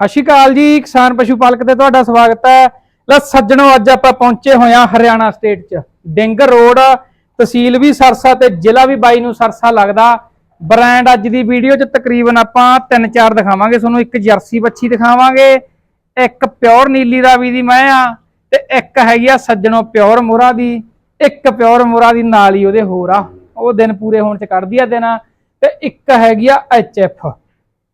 ਸਤਿ ਸ਼੍ਰੀ ਅਕਾਲ ਜੀ, ਕਿਸਾਨ ਪਸ਼ੂ ਪਾਲਕ ਤੇ ਤੁਹਾਡਾ ਸਵਾਗਤ ਹੈ। ਲੈ ਸੱਜਣੋ, ਅੱਜ ਆਪਾਂ ਪਹੁੰਚੇ ਹੋਏ ਹੋਇਆ ਹਰਿਆਣਾ ਸਟੇਟ ਚ। ਡਿੰਗਰ ਰੋਡ, ਤਹਿਸੀਲ ਵੀ ਸਰਸਾ ਤੇ ਜ਼ਿਲ੍ਹਾ ਵੀ ਬਾਈ ਨੂੰ ਸਰਸਾ ਲੱਗਦਾ। ਬ੍ਰਾਂਡ ਅੱਜ ਦੀ ਵੀਡੀਓ ਚ ਤਕਰੀਬਨ ਆਪਾਂ ਤਿੰਨ ਚਾਰ ਦਿਖਾਵਾਂਗੇ। ਤੁਹਾਨੂੰ ਇੱਕ ਜਰਸੀ ਬੱਚੀ ਦਿਖਾਵਾਂਗੇ, ਇੱਕ ਪਿਓਰ ਨੀਲੀ ਰਾਵੀ ਦੀ ਮੈਂ ਆ, ਤੇ ਇੱਕ ਹੈਗੀ ਆ ਸੱਜਣੋ ਪਿਓਰ ਮੁਰਾ ਦੀ, ਇੱਕ ਪਿਓਰ ਮੁਰਾ ਦੀ ਨਾਲ ਹੀ ਉਹਦੇ ਹੋਰ ਆ। ਉਹ ਦਿਨ ਪੂਰੇ ਹੋਣ ਚ ਕੱਢਦੀ ਆ ਦਿਨ, ਤੇ ਇੱਕ ਹੈਗੀ ਆ ਐਫ।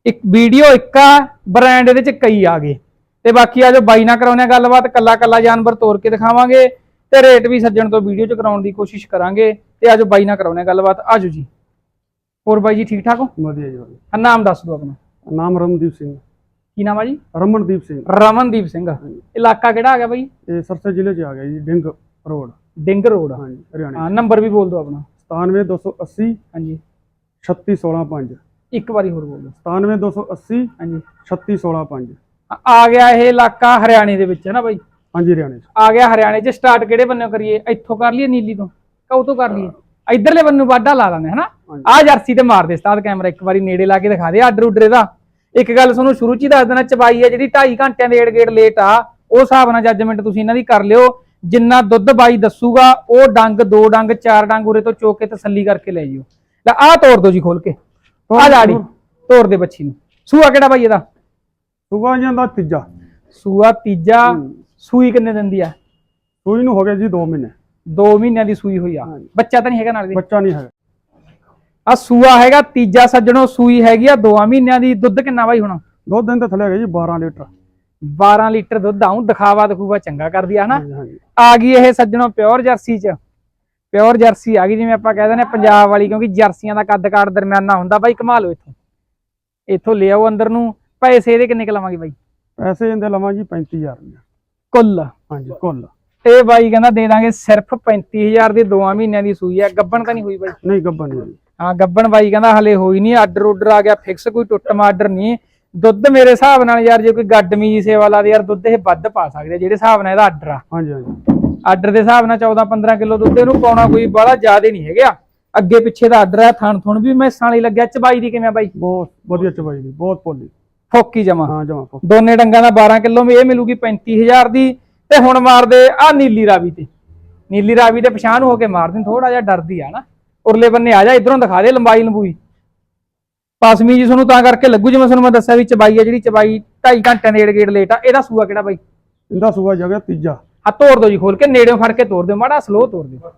ਇੱਕ ਵੀਡੀਓ ਇੱਕ ਆ ਬ੍ਰਾਂਡ ਇਹਦੇ ਚ ਕਈ ਆ ਗਏ। ਤੇ ਬਾਕੀ ਆ ਜੋ ਬਾਈ ਨਾਲ ਕਰਾਉਣੇ ਆ ਗੱਲਬਾਤ ਕੱਲਾ ਕੱਲਾ ਜਾਨਵਰ ਤੋੜ ਕੇ ਦਿਖਾਵਾਂਗੇ ਤੇ ਰੇਟ ਵੀ ਸੱਜਣ ਤੋਂ ਵੀਡੀਓ ਚ ਕਰਾਉਣ ਦੀ ਕੋਸ਼ਿਸ਼ ਕਰਾਂਗੇ ਤੇ ਆਜੋ ਬਾਈ ਨਾਲ ਕਰਾਉਣੇ ਆ ਗੱਲਬਾਤ ਆਜੋ ਜੀ ਹੋਰ ਬਾਈ ਜੀ ਠੀਕ ਠਾਕ ਹੋ? ਵਧੀਆ ਜੀ ਵਧੀਆ। ਆ ਨਾਮ ਦੱਸ ਦਿਓ ਆਪਣਾ। ਨਾਮ ਰਮਨਦੀਪ ਸਿੰਘ। ਕੀ ਨਾਮ ਆ ਜੀ? ਰਮਨਦੀਪ ਸਿੰਘ। ਰਮਨਦੀਪ ਸਿੰਘ। ਇਲਾਕਾ ਕਿਹੜਾ ਆ ਗਿਆ ਬਾਈ? ਇਹ ਸਰਸੇ ਜ਼ਿਲ੍ਹੇ 'ਚ ਆ ਗਿਆ ਜੀ ਡਿੰਗ ਰੋਡ। ਡਿੰਗ ਰੋਡ ਹਾਂਜੀ ਹਰਿਆਣਾ ਹਾਂ ਨੰਬਰ ਵੀ ਬੋਲ ਦਿਓ ਆਪਣਾ। 97280 ਹਾਂਜੀ। 36165 ਇੱਕ ਵਾਰੀ ਹੋਰ ਬੋਲ। ਦਿਓ 97280 ਹਾਂਜੀ। 36165 ਆ- ਗਿਆ ਇਹ ਇਲਾਕਾ ਹਰਿਆਣੇ ਦੇ ਵਿੱਚ ਹੈ ਨਾ ਬਾਈ? ਹਾਂਜੀ ਹਰਿਆਣੇ 'ਚ। ਆ ਗਿਆ ਹਰਿਆਣੇ 'ਚ। ਸਟਾਰਟ ਕਿਹੜੇ ਬੰਨੋਂ ਕਰੀਏ? ਇੱਥੋਂ ਕਰ ਲਈਏ ਨੀਲੀ ਤੋਂ? ਕਉ ਤੋਂ ਕਰ ਲਈਏ? ਇਧਰਲੇ ਬੰਨੋਂ ਵਾਢਾ ਲਾ ਲਾਂਗੇ ਹਨਾ। ਆ ਜਰਸੀ ਤੇ ਮਾਰ ਦੇ ਉਸਤਾਦ ਕੈਮਰਾ ਇੱਕ ਵਾਰੀ ਨੇੜੇ ਲਾ ਕੇ ਦਿਖਾ ਦੇ ਆਰਡਰ ਉਡਰੇ ਦਾ ਇੱਕ ਗੱਲ ਤੁਹਾਨੂੰ ਸ਼ੁਰੂ 'ਚ ਹੀ ਦੱਸ ਦੇਣਾ ਚਬਾਈ ਹੈ ਜਿਹੜੀ 2.5 ਘੰਟਿਆਂ ਦੇ ਏੜ ਗੇੜ ਲੇਟ ਆ ਉਹ ਹਿਸਾਬ ਨਾਲ ਜੱਜਮੈਂਟ ਤੁਸੀਂ ਇਹਨਾਂ ਦੀ ਕਰ ਲਿਓ। ਜਿੰਨਾ ਦੁੱਧ ਬਾਈ ਦੱਸੂਗਾ ਉਹ ਡੰਗ ਦੋ ਡੰਗ ਚਾਰ ਡੰਗ ਉਰੇ ਤੋਂ ਚੋਕ ਕੇ ਤਸੱਲੀ ਕਰਕੇ ਲੈ ਜਿਓ। ਲੈ ਆਹ ਤੋੜ ਦੋ ਜੀ ਖੋਲ ਕੇ। ਆ ਲਾੜੀ ਤੋੜ ਦੇ ਬੱਚੀ ਨੂੰ। ਸੂਆ ਕਿਹੜਾ ਬਾਈ ਇਹਦਾ? ਸੁਬਾ ਜਾਂਦਾ ਤੀਜਾ। ਸੂਆ ਤੀਜਾ ਸੂਈ ਕਿੰਨੇ ਦਿਨ ਦੀ ਆ? ਸੂਈ ਨੂੰ ਹੋ ਗਿਆ ਜੀ 2 ਮਹੀਨੇ। 2 ਮਹੀਨਿਆਂ ਦੀ ਸੂਈ ਹੋਈ ਆ। ਬੱਚਾ ਤਾਂ ਨਹੀਂ ਹੈਗਾ ਨਾਲ ਦੀ? ਬੱਚਾ ਨਹੀਂ ਹੈਗਾ। ਆ ਸੂਆ ਹੈਗਾ ਤੀਜਾ ਸੱਜਣੋ ਸੂਈ ਹੈਗੀ ਆ 2 ਮਹੀਨਿਆਂ ਦੀ। ਦੁੱਧ ਕਿੰਨਾ ਬਾਈ ਹੁਣ? ਦੋ ਦਿਨ ਤੇ ਥੱਲੇ ਹੈਗਾ ਜੀ 12 ਲੀਟਰ। 12 ਲੀਟਰ ਦੁੱਧ ਆਉਂ ਦਿਖਾਵਾ ਦਿਖੂਵਾ ਚੰਗਾ ਕਰਦੀ ਆ ਹਨਾ? ਆ ਗਈ ਇਹ ਸੱਜਣੋ ਪਿਓਰ ਜਰਸੀ ਚ। ਪਿਓਰ ਜਰਸੀ ਆ ਗਈ ਜਿਵੇਂ ਆਪਾਂ ਕਹਿ ਦਿੰਦੇ ਪੰਜਾਬ ਵਾਲੀ ਕਿਉਂਕਿ ਜਰਸੀਆਂ ਦਾ ਕੱਦ ਕਾਠ ਦਰਮਿਆਨਾ ਹੁੰਦਾ ਬਾਈ ਕਮਾ ਲਓ ਇੱਥੋਂ। ਇੱਥੋਂ ਲੈ ਆਓ ਅੰਦਰ ਨੂੰ ਪੈਸੇ ਇਹਦੇ ਕਿੰਨੇ ਕੁ ਲਵਾਂਗੇ ਬਾਈ? ਪੈਸੇ ਇਹਦੇ ਲਵਾਂ ਜੀ 35000 ਰੁਪਏ ਕੁੱਲ। ਹਾਂਜੀ ਕੁੱਲ। ਇਹ ਬਾਈ ਕਹਿੰਦਾ ਦੇ ਦਾਂਗੇ ਸਿਰਫ 35000 ਦੀ 2 ਮਹੀਨਿਆਂ ਦੀ ਸੂਈ ਆ ਗੱਬਣ ਤਾਂ ਨਹੀਂ ਹੋਈ ਬਾਈ? ਨਹੀਂ ਗੱਬਾ ਨਹੀਂ ਹਾਂ ਗੱਬਣ ਬਾਈ ਕਹਿੰਦਾ ਹਲੇ ਹੋਈ ਨਹੀਂ ਆਰਡਰ ਉਡਰ ਆ ਗਿਆ ਫਿਕਸ ਕੋਈ ਟੁੱਟਮਾ ਆਰਡਰ ਨਹੀਂ। ਦੁੱਧ ਮੇਰੇ ਹਿਸਾਬ ਨਾਲ ਯਾਰ ਜੇ ਕੋਈ ਗੱਡਮੀ ਜੀ ਸੇਵਾ ਲਾ ਦੇ ਯਾਰ ਦੁੱਧ ਇਹ ਵੱਧ ਪਾ ਸਕਦੇ ਜਿਹੜੇ ਹਿਸਾਬ ਨਾਲ ਇਹਦਾ ਆਰਡਰ ਆ। ਹਾਂਜੀ ਹਾਂਜੀ। ਆਰਡਰ ਦੇ ਹਿਸਾਬ ਨਾਲ 14 15 ਕਿਲੋ ਦੁੱਧ ਇਹਨੂੰ ਪਾਉਣਾ ਕੋਈ ਬੜਾ ਜ਼ਿਆਦਾ ਨਹੀਂ ਹੈਗਾ। ਅੱਗੇ ਪਿੱਛੇ ਦਾ ਆਰਡਰ ਹੈ ਥਣ ਥੁਣ ਵੀ ਮੈਸਾਂ ਵਾਲੀ ਲੱਗਿਆ। ਚਬਾਈ ਦੀ ਕਿਵੇਂ ਆ ਬਾਈ? ਬਹੁਤ ਵਧੀਆ ਚਵਾਈ ਦੀ ਬਹੁਤ ਪੋਲੀ ਫੋਕੀ ਜਮਾ। ਹਾਂ ਜਮਾ ਦੋਨੇ ਡੰਗਾਂ ਦਾ 12 ਕਿਲੋ ਇਹ ਮਿਲੂਗੀ 35000 ਦੀ ਤੇ ਹੁਣ ਮਾਰਦੇ ਆ ਨੀਲੀ ਰਾਵੀ ਤੇ। ਨੀਲੀ ਰਾਵੀ ਦੇ ਪਛਾਣ ਹੋ ਕੇ ਮਾਰਦੇ ਥੋੜਾ ਜਿਹਾ ਡਰਦੀ ਆ ਨਾ। ਉਰਲੇ ਬੰਨੇ ਆ ਜਾ ਇਧਰੋਂ ਦਿਖਾ ਦੇ ਲੰਬਾਈ ਲੰਬੂਈ। ਪਾਸਮੀ ਜੀ ਤੁਹਾਨੂੰ ਤਾਂ ਕਰਕੇ ਲੱਗੂ ਜਿਵੇਂ ਤੁਹਾਨੂੰ ਮੈਂ ਦੱਸਿਆ ਵੀ ਚਬਾਈ ਆ ਜਿਹੜੀ ਚਬਾਈ 2.5 ਘੰਟਿਆਂ ਦੇ ਗੇੜ ਲੇਟ ਆ ਇਹਦਾ ਸੂਆ ਕਿਹੜਾ ਬਾਈ? ਇਹਦਾ ਸੂਆ ਜਗ੍ਹਾ ਤੀਜਾ। ਆ ਤੋੜ ਦੋ ਜੀ ਖੋਲ ਕੇ ਨੇੜਿਓਂ ਫੜ ਕੇ ਤੋੜ ਦਿਓ ਮਾੜਾ ਸਲੋ ਤੋੜ ਦਿਓ।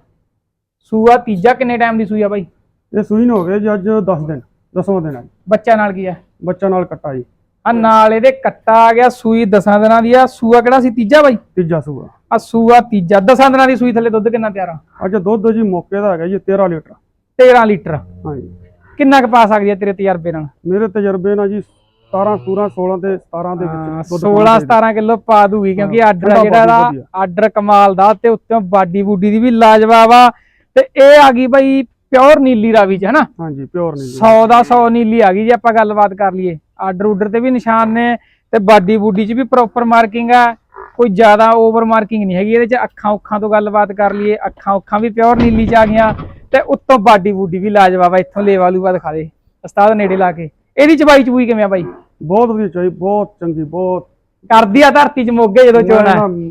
ਸੂਆ ਤੀਜਾ ਕਿੰਨੇ ਟਾਈਮ ਦੀ ਸੂਈ ਆ ਬਾਈ? ਇਹ ਸੂਈ ਨੂੰ ਹੋ ਗਏ ਜੀ ਅੱਜ 10 ਦਿਨ 10ਵਾਂ ਦਿਨ ਹੈ ਬੱਚਾ ਨਾਲ ਕੀ ਆ? ਬੱਚਾ ਨਾਲ ਕੱਟਾ ਜੀ। ਆ ਨਾਲ ਇਹਦੇ ਕੱਟਾ ਆ ਗਿਆ ਸੂਈ ਦਸਾਂ ਦਿਨਾਂ ਦੀ ਆ। ਸੂਆ ਕਿਹੜਾ ਸੀ ਤੀਜਾ ਬਾਈ? ਤੀਜਾ ਸੂਆ। ਆ ਸੂਆ ਤੀਜਾ ਦਸਾਂ ਦਿਨਾਂ ਦੀ ਸੂਈ ਥੱਲੇ ਦੁੱਧ ਕਿੰਨਾ ਤਿਆਰ ਆ? ਅੱਜ ਦੁੱਧ ਜੀ ਮੌਕੇ ਦਾ ਹੈਗਾ ਜੀ 13 ਲੀਟਰ। 13 ਲੀਟਰ। ਹਾਂਜੀ। ਕਿੰਨਾ ਕੁ ਪਾ ਸਕਦੀ ਆ ਤੇਰੇ ਤਜਰਬੇ ਨਾਲ? ਮੇਰੇ ਤਜਰਬੇ ਨਾਲ ਜੀ 17 17 16 ਤੇ 17 ਦੇ ਵਿੱਚ 16 17 ਕਿਲੋ ਪਾ ਦੂਗੀ ਕਿਉਂਕਿ ਆਰਡਰ ਜਿਹੜਾ ਦਾ ਵਧੀਆ। ਆਰਡਰ ਕਮਾਲ ਦਾ ਤੇ ਉੱਤੋਂ ਬਾਡੀ ਬੂਡੀ ਦੀ ਵੀ ਲਾਜਵਾਬ ਆ। ਤੇ ਇਹ ਆ ਗਈ ਬਾਈ ਪਿਓਰ ਨੀਲੀ ਰਾਵੀ ਚ ਹਨਾ? ਹਾਂਜੀ ਪਿਓਰ ਨਹੀਂ 100 ਦਾ 100 ਨੀਲੀ ਆ ਗਈ ਜੇ ਆਪਾਂ ਗੱਲਬਾਤ ਕਰ ਲਈਏ। ਆਰਡਰ ਉਡਰ ਤੇ ਵੀ ਨਿਸ਼ਾਨ ਨੇ ਤੇ ਬਾਡੀ ਬੂਡੀ 'ਚ ਵੀ ਪ੍ਰੋਪਰ ਮਾਰਕਿੰਗ ਆ। ਕੋਈ ਜ਼ਿਆਦਾ ਓਵਰ ਮਾਰਕਿੰਗ ਨਹੀਂ ਹੈਗੀ ਇਹਦੇ 'ਚ ਅੱਖਾਂ ਉੱਖਾਂ ਤੋਂ ਗੱਲਬਾਤ ਕਰ ਲਈਏ। ਅੱਖਾਂ ਉੱਖਾਂ ਵੀ ਪਿਓਰ ਨੀਲੀ 'ਚ ਆ ਗਈਆਂ ਤੇ ਉੱਤੋਂ ਬਾਡੀ ਬੂਡੀ ਵੀ ਲਾਜਵਾਬ ਆ। ਇੱਥੋਂ ਲੇਵਾ ਲੂਵਾ ਦਿਖਾ ਦੇ। ਉਸਤਾਦ ਨੇੜੇ ਲਾ ਕੇ। ਇਹਦੀ ਚਬਾਈ ਚਬੂਈ ਕਿਵੇਂ ਆ ਬਾਈ? ਬਹੁਤ ਵਧੀਆ ਚਵਾਈ ਬਹੁਤ ਚੰਗੀ ਬਹੁਤ ਕਰਦੀ ਆ ਧਰਤੀ 'ਚ ਮੋਗੇ ਜਦੋਂ ਚੋਣਾ ਨਾ, ਨਾ,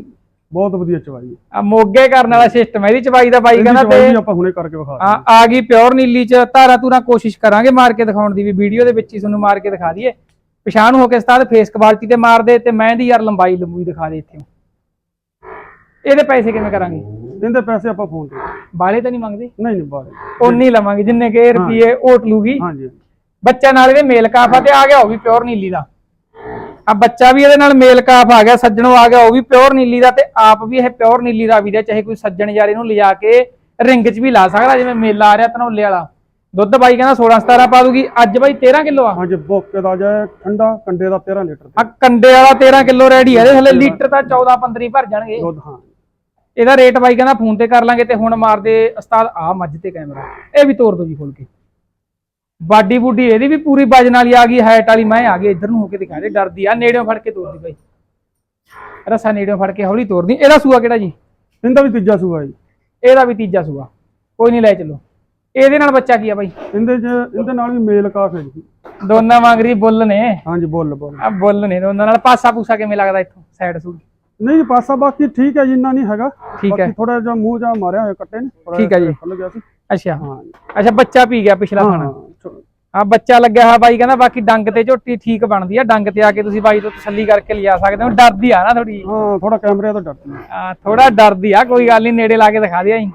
ਬਹੁਤ ਵਧੀਆ ਚਵਾਈ ਹੈ। ਆ ਮੋਗੇ ਕਰਨ ਵਾਲਾ ਸਿਸਟਮ ਹੈ ਇਹਦੀ ਚਬਾਈ ਦਾ ਬਾਈ ਇਹਦੀ ਕਹਿੰਦਾ ਚਵਾਈ ਤੇ ਆਪਾਂ ਹੁਣੇ ਕਰਕੇ ਵਿਖਾ ਆ ਆ ਗਈ ਪਿਓਰ ਨੀਲੀ ਚ ਧਾਰਾ ਧੂਰਾ ਕੋਸ਼ਿਸ਼ ਕਰਾਂਗੇ ਮਾਰ ਕੇ ਦਿਖਾਉਣ ਦੀ ਵੀ ਵੀਡੀਓ ਦੇ ਵਿੱਚ ਹੀ ਤੁਹਾਨੂੰ ਮਾਰ ਕੇ ਦਿਖਾ ਦਈਏ। ਪਛਾਣ ਹੋ ਕੇ ਉਸਤਾਦ ਫੇਸ ਕੁਆਲਿਟੀ ਤੇ ਮਾਰ ਦੇ ਤੇ ਮੈਂ ਦੀ ਯਾਰ ਲੰਬਾਈ ਲੰਬੂਈ ਦਿਖਾ ਦੇ ਇੱਥੇ। ਇਹਦੇ ਪੈਸੇ ਕਿਵੇਂ ਕਰਾਂਗੇ? ਇਹਦੇ ਪੈਸੇ ਆਪਾਂ ਫੋਨ ਤੇ। ਬਾਲੇ ਤਾਂ ਨਹੀਂ ਮੰਗਦੇ? ਨਹੀਂ ਨਹੀਂ ਬਾਰੇ ਉਨੀ ਲਵਾਂਗੇ ਜਿੰਨੇ ਕੇ ਰੁਪਏ ਓਟ ਲੂਗੀ ਹਾਂਜੀ। ਬੱਚਾ ਨਾਲ ਇਹਦੇ ਮੇਲ ਕਾਫ ਆ ਤੇ ਆ ਗਿਆ ਉਹ ਵੀ ਪਿਓਰ ਨੀਲੀ ਦਾ। ਆ ਬੱਚਾ ਵੀ ਇਹਦੇ ਨਾਲ ਮੇਲ ਕਾਫ ਆ ਗਿਆ ਸੱਜਣੋਂ ਆ ਗਿਆ ਉਹ ਵੀ ਪਿਓਰ ਨੀਲੀ ਦਾ ਤੇ ਆਪ ਵੀ ਇਹ ਪਿਓਰ ਨੀਲੀ ਰਾਵੀ ਦਾ ਚਾਹੇ ਕੋਈ ਸੱਜਣ ਯਾਰ ਇਹਨੂੰ ਲਿਜਾ ਕੇ ਰਿੰਗ 'ਚ ਵੀ ਲਾ ਸਕਦਾ ਜਿਵੇਂ ਮੇਲਾ ਆ ਰਿਹਾ ਧਨੌਲੇ ਵਾਲਾ। ਦੁੱਧ ਬਾਈ ਕਹਿੰਦਾ 16 17 ਪਾ ਦੂਗੀ ਅੱਜ ਬਾਈ 13 ਕਿਲੋ ਆ। ਹਾਂਜੀ ਬੋਕੇ ਦਾ ਜਾਏ ਠੰਡਾ ਕੰਡੇ ਦਾ 13 ਲੀਟਰ ਆ ਕੰਡੇ ਵਾਲਾ 13 ਕਿਲੋ ਰੈਡੀ ਆ ਇਹਦੇ ਥੱਲੇ ਲੀਟਰ ਤਾਂ 14 15 ਹੀ ਭਰ ਜਾਣਗੇ। ਦੁੱਧ ਹਾਂ। ਇਹਦਾ ਰੇਟ ਬਾਈ ਕਹਿੰਦਾ ਫੋਨ ਤੇ ਕਰ ਲਾਂਗੇ ਤੇ ਹੁਣ ਮਾਰਦੇ ਉਸਤਾਦ ਆ ਮੱਝ ਤੇ ਕੈਮਰਾ ਇਹ ਵੀ ਤੋੜ ਦੋ ਜੀ ਖੋਲ ਕੇ। ਬਾਡੀ ਬੁੱਡੀ ਇਹਦੀ ਵੀ ਪੂਰੀ ਵਜਨ ਵਾਲੀ ਆ ਗਈ ਹਾਈਟ ਵਾਲੀ ਮੈਂ ਆ ਗਈ ਇੱਧਰ ਨੂੰ ਹੋ ਕੇ ਦਿਖਾ ਦੇ ਡਰਦੀ ਆ ਨੇੜਿਓਂ ਫੜ ਕੇ ਤੋੜਦੀ ਬਾਈ ਰਸਾ ਨੇੜਿਓਂ ਫੜ ਕੇ ਹੌਲੀ ਤੋੜਦੀ ਇਹਦਾ ਸੂਆ ਕਿਹੜਾ ਜੀ? ਇਹਦਾ ਵੀ ਤੀਜਾ ਸੂਆ ਜੀ। ਇਹਦਾ ਵੀ ਤੀਜਾ ਸੂਆ। ਕੋਈ ਨਹੀਂ ਲੈ ਚਲੋ। ਇਹਦੇ ਨਾਲ ਬੱਚਾ ਕੀ ਆ ਬਾਈ? ਇਹਦੇ ਚ ਇਹਦੇ ਨਾਲ ਵੀ ਮੇਲ ਕਾਫ ਹੈ ਜੀ। ਦੋਨਾਂ ਵਾਂਗਰੀ ਬੁੱਲ ਨੇ? ਹਾਂਜੀ ਬੋਲ ਬੋਲ। ਆ ਬੁੱਲ ਨੇ ਦੋਨਾਂ ਨਾਲ। ਪਾਸਾ ਪੂਸਾ ਕਿਵੇਂ ਲੱਗਦਾ ਇੱਥੋਂ ਸਾਈਡ ਸੂਡ ਨਹੀਂ ਜੀ ਪਾਸਾ ਬਾਕੀ ਠੀਕ ਹੈ ਜੀ ਇੰਨਾ ਨਹੀਂ ਹੈਗਾ। ਠੀਕ ਹੈ। ਥੋੜਾ ਜਿਹਾ ਮੂੰਹ ਜਾ ਮਾਰਿਆ ਹੋਇਆ ਕੱਟੇ ਨੇ। ਠੀਕ ਹੈ ਜੀ। ਜਿਹਾ ਖੁੱਲ ਗਿਆ ਸੀ। ਅੱਛਾ। ਹਾਂ। ਅੱਛਾ ਬੱਚਾ ਪੀ ਗਿਆ ਪਿਛਲਾ ਖਾਣਾ। ਆ ਬੱਚਾ ਲੱਗਿਆ ਹੋਇਆ ਬਾਈ ਕਹਿੰਦਾ ਬਾਕੀ ਡੰਗ ਤੇ ਝੋਟੀ ਠੀਕ ਬਣਦੀ ਆ ਡੰਗ ਤੇ ਆ ਕੇ ਤੁਸੀਂ ਬਾਈ ਤੋਂ ਤਸੱਲੀ ਕਰਕੇ ਲਿਆ ਸਕਦੇ ਹੋ। ਡਰਦੀ ਆ ਨਾ ਥੋੜੀ ਹਾਂ ਥੋੜਾ ਕੈਮਰੇ ਤੋਂ ਡਰਦੀ ਹੈ। ਆ ਥੋੜਾ ਡਰਦੀ ਆ ਕੋਈ ਗੱਲ ਨਹੀਂ ਨੇੜੇ ਲਾ ਕੇ ਦਿਖਾ ਦਿਆ ਜੀ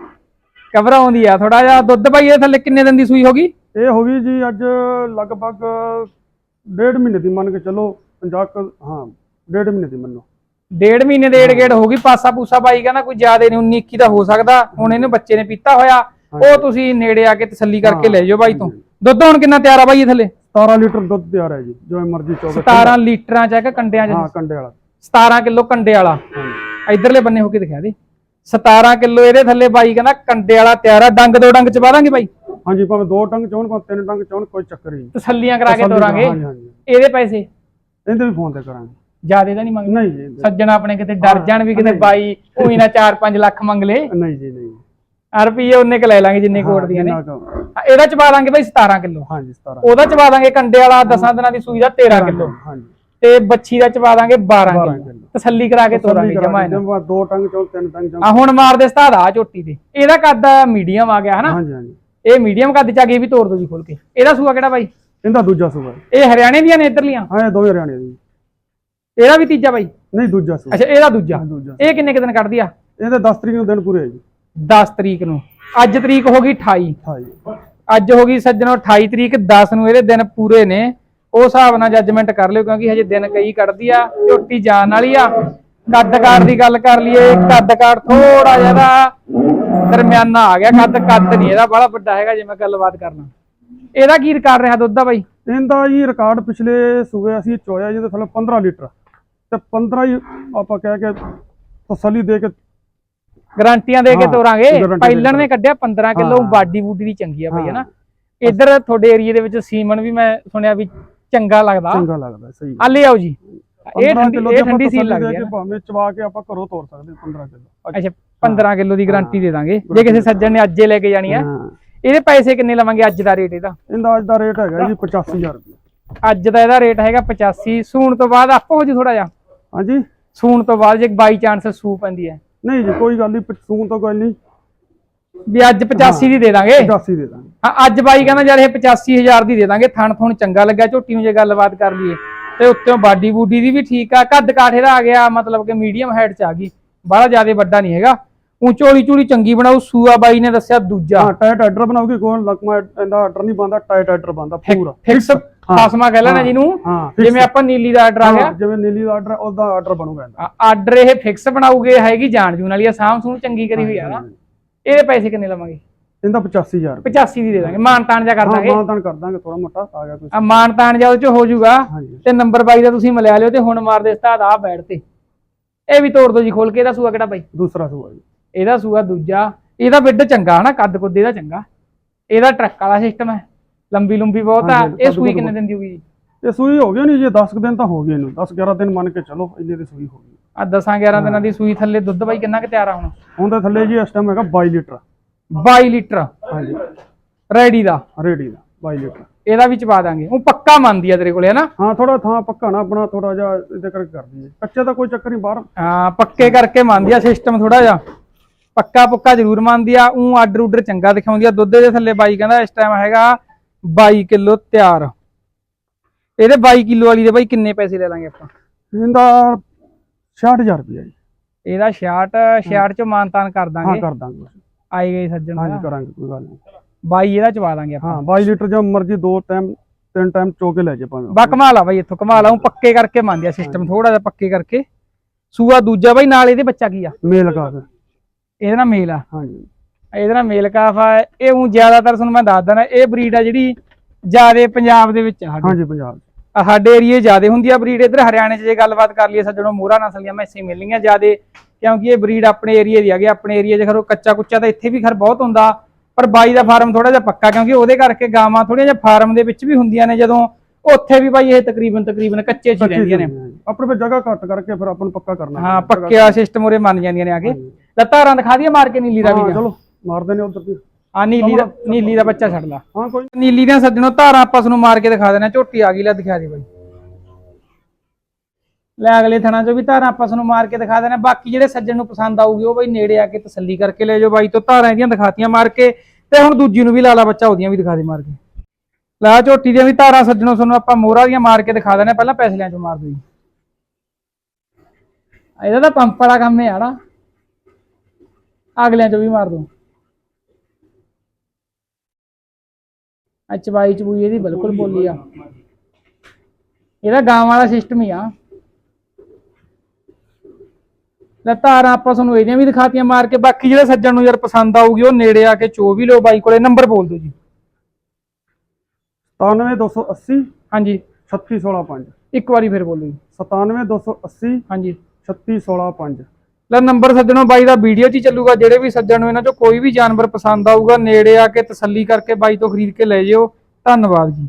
ਘਬਰਾਉਂਦੀ ਆ ਥੋੜਾ ਜਿਹਾ ਦੁੱਧ ਬਾਈ ਇਹ ਥੱਲੇ ਕਿੰਨੇ ਦਿਨ ਦੀ ਸੂਈ ਹੋਗੀ ਇਹ ਹੋ ਗਈ ਜੀ ਅੱਜ ਲਗਭਗ ਡੇਢ ਮਹੀਨੇ ਦੀ ਮੰਨ ਕੇ ਚਲੋ 50 ਕੁ- ਹਾਂ ਡੇਢ ਮਹੀਨੇ ਦੀ ਮੰਨੋ। ਡੇਢ ਮਹੀਨੇ ਦੇ ਏੜ ਗੇੜ ਹੋ ਗਈ ਪਾਸਾ ਪੂਸਾ ਬਾਈ ਕਹਿੰਦਾ ਕੋਈ ਜ਼ਿਆਦਾ ਨਹੀਂ 19 21 ਦਾ ਹੋ ਸਕਦਾ। ਹੁਣ ਇਹਨੂੰ ਬੱਚੇ ਨੇ ਪੀਤਾ ਹੋਇਆ। ਉਹ ਤੁਸੀਂ ਨੇੜੇ ਆ ਕੇ ਤਸੱਲੀ ਕਰਕੇ ਲੈ ਜਾਓ ਬਾਈ ਤੋਂ। ਦੁੱਧ ਹੁਣ ਕਿੰਨਾ ਤਿਆਰ ਆ ਬਾਈ ਇਹ ਥੱਲੇ? 17 ਲੀਟਰ ਦੁੱਧ ਤਿਆਰ ਹੈ ਜੀ ਜਿਵੇਂ ਮਰਜ਼ੀ ਚੋਗੇ 17 ਲੀਟਰਾਂ ਚ ਆ ਕਿ ਕੰਡਿਆਂ ਚ? ਹਾਂ ਕੰਡੇ ਵਾਲਾ। 17 ਕਿਲੋ ਕੰਡੇ ਵਾਲਾ। ਇਧਰਲੇ ਬੰਨੇ ਹੋ ਕੇ ਦਿਖਾ ਦੇ। 17 ਕਿਲੋ ਇਹਦੇ ਥੱਲੇ ਬਾਈ ਕਹਿੰਦਾ ਕੰਡੇ ਵਾਲਾ ਤਿਆਰ ਆ। ਡੰਗ ਦੋ ਡੰਗ ਚ ਪਾ ਦਾਂਗੇ ਬਾਈ? ਹਾਂਜੀ ਭਾਵੇਂ ਦੋ ਟੰਗ ਚੋਣ ਭਾਵੇਂ ਤਿੰਨ ਟੰਗ ਚੋਣ ਕੋਈ ਚੱਕਰ ਹੀ ਨਹੀਂ। ਤਸੱਲੀਆਂ ਕਰਾ ਕੇ ਤੋਰਾਂਗੇ। ਇਹਦੇ ਪੈਸੇ? ਇਹਦੇ ਵੀ ਫੋਨ ਤੇ ਕਰਾਂਗੇ। ਜਿਆਦੇ ਤਾਂ ਨਹੀਂ ਮੰਗਦੇ? ਨਹੀਂ ਜੀ ਸੱਜਣ ਆਪਣੇ ਕਿਤੇ ਡਰ ਜਾਣ ਵੀ ਕਿਤੇ ਬਾਈ ਉਹੀ ਨਾ 4-5 ਲੱਖ ਮੰਗ ਲੇ। ਨਹੀਂ ਜੀ ਨਹੀਂ। ਰੁਪਈਏ ਉਹਨੇ ਕ ਲੈ ਲਾਂਗੇ ਜਿੰਨੇ ਕੋਟ ਦੀਆਂ ਨੇ। ਹਾਂ, ਇਹਦਾ ਚਪਾ ਦਾਂਗੇ ਬਾਈ 17 ਕਿਲੋ। ਹਾਂਜੀ 17 ਉਹਦਾ ਚਪਾ ਦਾਂਗੇ ਕੰਡੇ ਵਾਲਾ 10 ਦਿਨਾਂ ਦੀ ਸੂਈ ਦਾ 13 ਕਿਲੋ। ਹਾਂਜੀ। ਤੇ ਬੱਚੀ ਦਾ ਚਪਾ ਦਾਂਗੇ 12 12 ਕਿਲੋ। ਕਿਲੋ। ਤਸੱਲੀ ਕਰਾ ਕੇ ਤੋਰਾਂਗੇ ਜਮਾ ਇਹਨਾਂ। ਜਮਾ ਦੋ ਟੰਗ ਚੋਣ ਤਿੰਨ ਟੰਗ ਚੋਣ ਆ ਹੁਣ ਮਾਰਦੇ ਸਤਾਦ ਆ ਝੋਟੀ ਤੇ। ਇਹਦਾ ਕੱਦ ਮੀਡੀਅਮ ਆ ਗਿਆ ਹਨਾ? ਹਾਂਜੀ ਹਾਂਜੀ। ਇਹ ਮੀਡੀਅਮ ਕੱਦ ਚ ਆ ਗਈ ਵੀ ਤੋੜ ਦੋ ਜੀ ਖੋਲ ਕੇ। ਇਹਦਾ ਸੂਆ ਕਿਹੜਾ ਬਾਈ? ਇਹਦਾ ਦੂਜਾ ਸੂਆ। ਹੈ। ਇਹ ਹਰਿਆਣੇ ਦੀਆਂ ਨੇ ਇਧਰਲੀਆਂ? ਹਾਂ ਇਹ ਦੋਵੇਂ ਹਰਿਆਣੇ ਦੀ ਇਹਦਾ ਵੀ ਤੀਜਾ ਬਾਈ? ਨਹੀਂ ਦੂਜਾ ਸੂਆ। ਅੱਛਾ ਇਹਦਾ ਦੂਜਾ। ਹਾਂ, ਦੂਜਾ ਇਹ ਕਿੰਨੇ ਕੁ ਦਿਨ ਕੱਢਦੀ ਆ? ਇਹਦੇ 10 ਤਰੀਕ ਨੂੰ ਦਿਨ ਪੂਰੇ ਹੈ ਜੀ। 10 ਤਰੀਕ ਨੂੰ। ਅੱਜ ਤਰੀਕ ਹੋ ਗਈ 28 ਹਾਂ ਜੀ ਅੱਜ ਹੋ ਗਈ ਸੱਜਣੋ 28 ਤਰੀਕ 10 ਨੂੰ ਇਹਦੇ ਦਿਨ ਪੂਰੇ ਨੇ। ਉਹ ਹਿਸਾਬ ਨਾਲ ਜੱਜਮੈਂਟ ਕਰ ਲਿਓ ਕਿਉਂਕਿ ਹਜੇ ਦਿਨ ਕਈ ਕੱਢਦੀ ਆ ਝੋਟੀ ਜਾਣ ਵਾਲੀ ਆ। ਕੱਦਕਾਰ ਦੀ ਗੱਲ ਕਰ ਲਈਏ ਕੱਦਕਾਰ ਥੋੜਾ ਜਿਹਾ ਦਰਮਿਆਨਾ ਆ ਗਿਆ। ਕੱਦ ਕੱਦ ਨਹੀਂ ਇਹਦਾ ਬੜਾ ਵੱਡਾ ਹੈਗਾ ਜੇ ਮੈਂ ਗੱਲਬਾਤ ਕਰਨਾ। ਇਹਦਾ ਕੀ ਕਰ ਰਿਹਾ ਦੁੱਧ ਦਾ ਬਾਈ? ਇਹਦਾ ਜੀ ਰਿਕਾਰਡ ਪਿਛਲੇ ਸੂਏ ਅਸੀਂ ਚੋਇਆ ਜਿਹਦੇ ਥੱਲੇ 15 ਲੀਟਰ। ਤੇ 15 ਹੀ ਆਪਾਂ ਕਹਿ ਕੇ ਤਸੱਲੀ ਦੇ ਕੇ ਗਾਰੰਟੀਆਂ ਦੇ ਕੇ ਤੋਰਾਂਗੇ। ਕੇ ਨੇ ਕੱਢਿਆ 15 ਕਿਲੋ। ਬਾਡੀ ਬੂਡੀ ਦੀ ਚੰਗੀ ਆ ਬਾਈ ਹਾਂ। ਹਨਾ ਇੱਧਰ ਤੁਹਾਡੇ ਏਰੀਏ ਦੇ ਵਿੱਚ ਸੀਮਨ ਵੀ ਮੈਂ ਸੁਣਿਆ ਵੀ ਚੰਗਾ ਲੱਗਦਾ। ਚੰਗਾ ਲੱਗਦਾ ਸਹੀ ਆ ਲੈ ਆਓ ਜੀ। ਇਹ 15 ਠੰਡੀ ਇਹ ਠੰਡੀ ਸੀਲ ਲੱਗਦੀ ਹੈ ਭਾਵੇਂ ਚਵਾ ਕੇ ਆਪਾਂ ਘਰੋਂ ਤੋਰ ਸਕਦੇ ਹਾਂ 15 ਕਿਲੋ। ਅੱਛਾ। 15 ਕਿਲੋ ਦੀ ਗਾਰੰਟੀ ਦੇ ਦਾਂਗੇ। ਜੇ ਕਿਸੇ ਸੱਜਣ ਨੇ ਅੱਜੇ ਲੈ ਕੇ ਜਾਣੀ ਆ ਇਹਦੇ ਪੈਸੇ ਕਿੰਨੇ ਲਵਾਂਗੇ ਅੱਜ ਦਾ ਰੇਟ ਇਹਦਾ? ਇਹਦਾ ਅੱਜ ਦਾ ਰੇਟ ਹੈਗਾ ਜੀ 85000 ਰੁਪਏ। ਅੱਜ ਦਾ ਇਹਦਾ ਰੇਟ ਹੈਗਾ 85 ਸੂਣ ਤੋਂ ਬਾਅਦ ਆਪੋ ਹੋ ਜੀ ਥੋੜਾ ਜਿਹਾ। ਹਾਂਜੀ। ਸੂਣ ਤੋਂ ਬਾਅਦ ਜੇ ਬਾਈ ਚਾਂਸ ਸੂ ਪੈਂਦੀ ਹੈ। ਨਹੀਂ ਜੀ ਕੋਈ ਗੱਲ ਨਹੀਂ ਪਸੂਨ ਤੋਂ ਕੋਈ ਨਹੀਂ। ਵੀ ਅੱਜ 85 ਦੀ ਦੇ ਦਾਂਗੇ? 85 ਦੇ ਦਾਂਗੇ। ਹਾਂ ਅੱਜ ਬਾਈ ਕਹਿੰਦਾ ਯਾਰ ਇਹ 85000 ਦੀ ਦੇ ਦਾਂਗੇ ਥਣ ਥਣ ਚੰਗਾ ਲੱਗਿਆ ਝੋਟੀ ਨੂੰ ਜੇ ਗੱਲਬਾਤ ਕਰ ਲਈਏ। ਤੇ ਉੱਤੋਂ ਬਾਡੀ ਬੂਡੀ ਦੀ ਵੀ ਠੀਕ ਆ ਕੱਦ ਕਾਠੇ ਦਾ ਆ ਗਿਆ ਮਤਲਬ ਕਿ ਮੀਡੀਅਮ ਹਾਈਟ ਚ ਆ ਗਈ। ਬੜਾ ਜ਼ਿਆਦਾ ਵੱਡਾ ਨਹੀਂ ਹੈਗਾ। ਉਂਚੋਲੀ ਚੂੜੀ ਚੰਗੀ ਬਣਾਉ ਸੂਆ ਬਾਈ ਨੇ ਦੱਸਿਆ ਦੂਜਾ। ਹਾਂ ਆਰਡਰ ਬਣਾਉਗੀ ਕੋਈ ਲਕਮਾ ਇਹਦਾ ਆਰਡਰ ਨਹੀਂ ਬੰਦਾ ਟਾਈਟ ਆਰਡਰ ਬੰਦਾ ਪੂਰਾ। ਫਿਕਸ ਫਾਸਮਾ ਕਹਿ ਲੈਣਾ ਜਿਹਨੂੰ ਹਾਂ। ਜਿਵੇਂ ਆਪਾਂ ਨੀਲੀ ਦਾ ਆਰਡਰ ਆ ਗਿਆ। ਜਿਵੇਂ ਨੀਲੀ ਦਾ ਆਰਡਰ ਉਹਦਾ ਆਰਡਰ ਬਣੂਗਾ ਇਹਦਾ। ਆਰਡਰ ਇਹ ਫਿਕਸ ਬਣਾਉਗੇ ਹੈਗੀ ਜਾਣ ਜੂਨ ਵਾਲੀ ਆ ਸਾਮ ਸੂਮ ਚੰਗੀ ਕਰੀ ਹੋਈ ਆ ਨਾ। ਇਹਦੇ ਪੈਸੇ ਕਿੰਨੇ ਲਵਾਂਗੇ? ਇਹਦਾ 85000 ਰੁਪਏ। 85 ਦੀ ਦੇ ਦਾਂਗੇ। ਮਾਨ ਤਾਨ ਜਾ ਕਰ ਹਾਂ ਦਾਂਗੇ। ਮਾਨਤਾਨ ਕਰ ਦਾਂਗੇ ਥੋੜਾ ਮੋਟਾ ਆ ਗਿਆ ਕੁਝ ਆ ਮਾਨ ਤਾਨ ਜਾ ਉਹ ਚ ਹੋ ਜਾਊਗਾ ਹਾਂਜੀ। ਤੇ ਨੰਬਰ ਬਾਈ ਦਾ ਤੁਸੀਂ ਮਿਲਿਆ ਲਿਓ ਤੇ ਹੁਣ ਮਾਰਦੇ ਸਤਾਦ ਆ ਬੈਠ ਤੇ। ਇਹ ਵੀ ਤੋੜ ਦੋ ਜੀ ਖੋਲ ਕੇ ਇਹਦਾ ਸੂਆ ਕਿਹੜਾ ਬਾਈ? ਦੂਸਰਾ ਸੂਆ ਜੀ। ਇਹਦਾ ਸੂਆ ਦੂਜਾ। ਇਹਦਾ ਬਿੱਡ ਚੰਗਾ ਹਨਾ ਕੱਦ ਕੁੱਦ ਇਹਦਾ ਚੰਗਾ। ਇਹਦਾ ਟਰੱਕ ਵਾਲਾ ਸਿਸਟਮ ਹੈ। ਲੰਬੀ ਲੰਬੀ ਬਹੁਤ ਆ। ਇਹ ਸੂਈ ਕਿੰਨੇ ਦਿਨ ਦੀ ਹੋਊਗੀ ਜੀ? ਇਹ ਸੂਈ ਹੋ ਗਈ ਨਹੀਂ ਜੇ 10 ਕੁ ਦਿਨ ਤਾਂ ਹੋ ਗਏ ਇਹਨੂੰ 10 11 ਦਿਨ ਮੰਨ ਕੇ ਚਲੋ ਇੰਨੇ ਦੀ ਸੂਈ ਹੋ ਗਈ। ਆ 10 11 ਦਿਨਾਂ ਦੀ ਸੂਈ ਥੱਲੇ ਦੁੱਧ ਬਾਈ ਕਿੰਨਾ ਕੁ ਤਿਆਰ ਆ ਹੁਣ? ਹੁਣ ਤਾਂ ਥੱਲੇ ਜੀ ਇਸ ਟਾਈਮ ਹੈਗਾ 22 ਲੀਟਰ। 22 ਲੀਟਰ। ਹਾਂਜੀ। ਰੈਡੀ ਦਾ? ਰੇਡੀ ਦਾ 22 ਲੀਟਰ। ਇਹਦਾ ਵੀ ਚਪਾ ਦਾਂਗੇ। ਉਹ ਪੱਕਾ ਮੰਨਦੀ ਆ ਤੇਰੇ ਕੋਲੇ ਹਨਾ ਹਾਂ ਥੋੜਾ ਥਾਂ ਪੱਕਾ ਨਾ ਆਪਣਾ ਥੋੜਾ ਜਿਹਾ ਇਹਦੇ ਕਰਕੇ ਕਰ ਦਈਏ। ਕੱਚੇ ਦਾ ਕੋਈ ਚੱਕਰ ਨਹੀਂ ਬਾਹਰ। ਹਾਂ ਪੱਕੇ ਕਰਕੇ ਮੰਨਦੀ ਆ ਸਿਸਟਮ ਥੋੜਾ ਜਿਹਾ। ਪੱਕਾ ਪੁੱਕਾ ਜ਼ਰੂਰ ਮੰਨਦੀ ਆ। ਉਹ ਆਰਡਰ ਉਡਰ ਚੰਗਾ ਦਿਖਾਉਂਦੀ ਆ। ਦੁੱਧ ਦੇ ਥੱਲੇ ਬਾਈ ਕਹਿੰਦਾ ਇਸ ਟਾਈਮ ਹੈਗਾ 22 ਕਿਲੋ ਤਿਆਰ। ਇਹਦੇ 22 ਕਿਲੋ ਵਾਲੀ ਦੇ ਬਾਈ ਕਿੰਨੇ ਪੈਸੇ ਲੈ ਲਾਂਗੇ ਆਪਾਂ? ਇਹਦਾ 66000 ਰੁਪਏ ਜੀ। ਇਹਦਾ 66 66 ਚੋਂ ਮਾਨਤਾਨ ਕਰ ਹਾਂ ਦਾਂਗੇ। ਕਰ ਦਾਂਗੇ ਆਈ ਗਈ ਸੱਜਣ ਦਾ ਕਰਾਂਗੇ ਕੋਈ ਗੱਲ ਨਹੀਂ। 22 ਇਹਦਾ ਚਵਾ ਦਾਂਗੇ ਆਪਾਂ। ਹਾਂ 22 ਲੀਟਰ ਜੋ ਮਰਜ਼ੀ ਦੋ ਟਾਈਮ ਤਿੰਨ ਟਾਈਮ ਚੋ ਕੇ ਲੈ ਜੇ ਭਾਵੇਂ। ਬਾ ਕਮਾਲ ਆ ਬਾਈ ਇੱਥੋਂ ਕਮਾਲ ਆ। ਉਹ ਪੱਕੇ ਕਰਕੇ ਮੰਨਦੀ ਆ ਸਿਸਟਮ ਥੋੜਾ ਜਿਹਾ ਪੱਕੇ ਕਰਕੇ। ਸੂਆ ਦੂਜਾ ਬਾਈ ਨਾਲ ਇਹਦੇ ਬੱਚਾ ਕੀ ਆ? ਮੇਲ ਕੇ ਇਹਦੇ ਨਾਲ ਮੇਲ ਆ। ਹਾਂਜੀ। ਇਹਦੇ ਨਾਲ ਮੇਲ ਕਾਫ ਆ ਇਹ ਉਹ ਜ਼ਿਆਦਾਤਰ ਤੁਹਾਨੂੰ ਮੈਂ ਦੱਸ ਦਣਾ ਇਹ ਬਰੀਡ ਆ ਜਿਹੜੀ ਜਿਆਦੇ ਪੰਜਾਬ ਦੇ ਵਿੱਚ ਆ ਹਾਂਜੀ ਪੰਜਾਬ। ਆ ਸਾਡੇ ਏਰੀਏ ਜਿਆਦੇ ਹੁੰਦੀ ਆ ਬਰੀਡ ਇਧਰ ਹਰਿਆਣੇ 'ਚ ਜੇ ਗੱਲਬਾਤ ਕਰ ਲਈਏ ਸੱਜਣੋ ਮੋਹਰਾ ਨਸਲ ਦੀਆਂ ਮੈਸੀ ਮਿਲਣੀਆਂ ਜਿਆਦੇ ਕਿਉਂਕਿ ਇਹ ਬਰੀਡ ਆਪਣੇ ਏਰੀਏ ਦੀ ਹੈਗੀ ਆਪਣੇ ਏਰੀਏ 'ਚ ਖਰੋ ਕੱਚਾ ਕੁੱਚਾ ਤਾਂ ਇੱਥੇ ਵੀ ਖਰ ਬਹੁਤ ਹੁੰਦਾ ਪਰ ਬਾਈ ਦਾ ਫਾਰਮ ਥੋੜਾ ਜਿਹਾ ਪੱਕਾ ਕਿਉਂਕਿ ਉਹਦੇ ਕਰਕੇ ਗਾਵਾਂ ਥੋੜੀਆਂ ਜਿਹਾ ਫਾਰਮ ਦੇ ਵਿੱਚ ਵੀ ਹੁੰਦੀਆਂ ਨੇ ਜਦੋਂ ਉੱਥੇ ਵੀ ਬਾਈ ਇਹ ਤਕਰੀਬਨ ਤਕਰੀਬਨ ਕੱਚੇ 'ਚ ਰਹਿੰਦੀਆਂ ਨੇ। ਆਪਣੇ ਕੋਲ ਜਗ੍ਹਾ ਘੱਟ ਕਰਕੇ ਫਿਰ ਆਪਾਂ ਨੂੰ ਪੱਕਾ ਕਰਨਾ ਹਾਂ ਪੱਕਿਆ ਸਿਸਟਮ ਉਰੇ ਮੰਨ ਜਾਂਦੀਆਂ ਨੇ ਆ ਕੇ। ਲੱਤਾਂ ਰਾਂ ਦਿਖਾ ਦਈਏ ਮਾਰ ਕੇ ਨੀਲੀ ਦਾ ਵੀ ਚਲੋ। ਮਾਰਦੇ ਨੇ ਉਧਰ ਦੀ। ਆ ਨੀਲੀ ਦਾ ਨੀਲੀ ਦਾ ਬੱਚਾ ਛੱਡ ਲਾ। ਹਾਂ ਕੋਈ ਨੀਲੀ ਦੀਆਂ ਸੱਜਣੋਂ ਧਾਰਾਂ ਆਪਾਂ ਤੁਹਾਨੂੰ ਮਾਰ ਕੇ ਦਿਖਾ ਦੇਣਾ ਝੋਟੀ ਆ ਗਈ ਲੈ ਦਿਖਾ ਦੇ ਬਾਈ। ਲੈ ਅਗਲੇ ਥਣਾ ਚੋਂ ਵੀ ਧਾਰਾਂ ਆਪਾਂ ਤੁਹਾਨੂੰ ਮਾਰ ਕੇ ਦਿਖਾ ਦੇਣਾ ਬਾਕੀ ਜਿਹੜੇ ਸੱਜਣ ਨੂੰ ਪਸੰਦ ਆਊਗੀ ਉਹ ਬਾਈ ਨੇੜੇ ਆ ਕੇ ਤਸੱਲੀ ਕਰਕੇ ਲੈ ਜਾਓ ਬਾਈ ਤੋਂ ਧਾਰਾਂ ਇਹਦੀਆਂ ਦਿਖਾਤੀਆਂ ਮਾਰ ਕੇ ਤੇ ਹੁਣ ਦੂਜੀ ਨੂੰ ਵੀ ਲਾ ਲਾ ਬੱਚਾ ਉਹਦੀਆਂ ਵੀ ਦਿਖਾ ਦੇ ਮਾਰ ਕੇ। ਲੈ ਝੋਟੀ ਦੀਆਂ ਵੀ ਧਾਰਾਂ ਸੱਜਣੋਂ ਤੁਹਾਨੂੰ ਆਪਾਂ ਮੋਹਰਾਂ ਦੀਆਂ ਮਾਰ ਕੇ ਦਿਖਾ ਦੇਣਾ ਪਹਿਲਾਂ ਪੈਸਲਿਆਂ ਚੋਂ ਮਾਰ ਜੀ। ਇਹਦਾ ਤਾਂ ਪੰਪ ਵਾਲਾ ਕੰਮ ਹੈ ਆੜਾ ਅਗਲਿਆਂ ਚੋਂ ਵੀ ਮਾਰ ਦੋ ਆ ਚਬਾਈ ਚਬੂਈ ਇਹਦੀ ਬਿਲਕੁਲ ਬੋਲੀ ਆ। ਇਹਦਾ ਗਾਂ ਵਾਲਾ ਸਿਸਟਮ ਹੀ ਆ। ਲੈ ਧਾਰਾਂ ਆਪਾਂ ਤੁਹਾਨੂੰ ਇਹਦੀਆਂ ਵੀ ਦਿਖਾਤੀਆਂ ਮਾਰ ਕੇ। ਬਾਕੀ ਜਿਹੜੇ ਸੱਜਣ ਨੂੰ ਯਾਰ ਪਸੰਦ ਆਊਗੀ ਉਹ ਨੇੜੇ ਆ ਕੇ ਚੋ ਵੀ ਲਓ ਬਾਈ ਕੋਲੇ। ਨੰਬਰ ਬੋਲ ਦਿਓ ਜੀ। 97280 ਹਾਂਜੀ। 3616 ਇੱਕ ਵਾਰੀ ਫਿਰ ਬੋਲੋ ਜੀ। 97280 ਹਾਂਜੀ। 3616 ਲੈ ਨੰਬਰ ਸੱਜਣੋ ਬਾਈ ਦਾ ਵੀਡੀਓ 'ਚ ਹੀ ਚੱਲੂਗਾ, ਜਿਹੜੇ ਵੀ ਸੱਜਣ ਨੂੰ ਇਹਨਾਂ 'ਚੋਂ ਕੋਈ ਵੀ ਜਾਨਵਰ ਪਸੰਦ ਆਊਗਾ, ਨੇੜੇ ਆ ਕੇ ਤਸੱਲੀ ਕਰਕੇ ਬਾਈ ਤੋਂ ਖਰੀਦ ਕੇ ਲੈ ਜਿਓ। ਧੰਨਵਾਦ ਜੀ।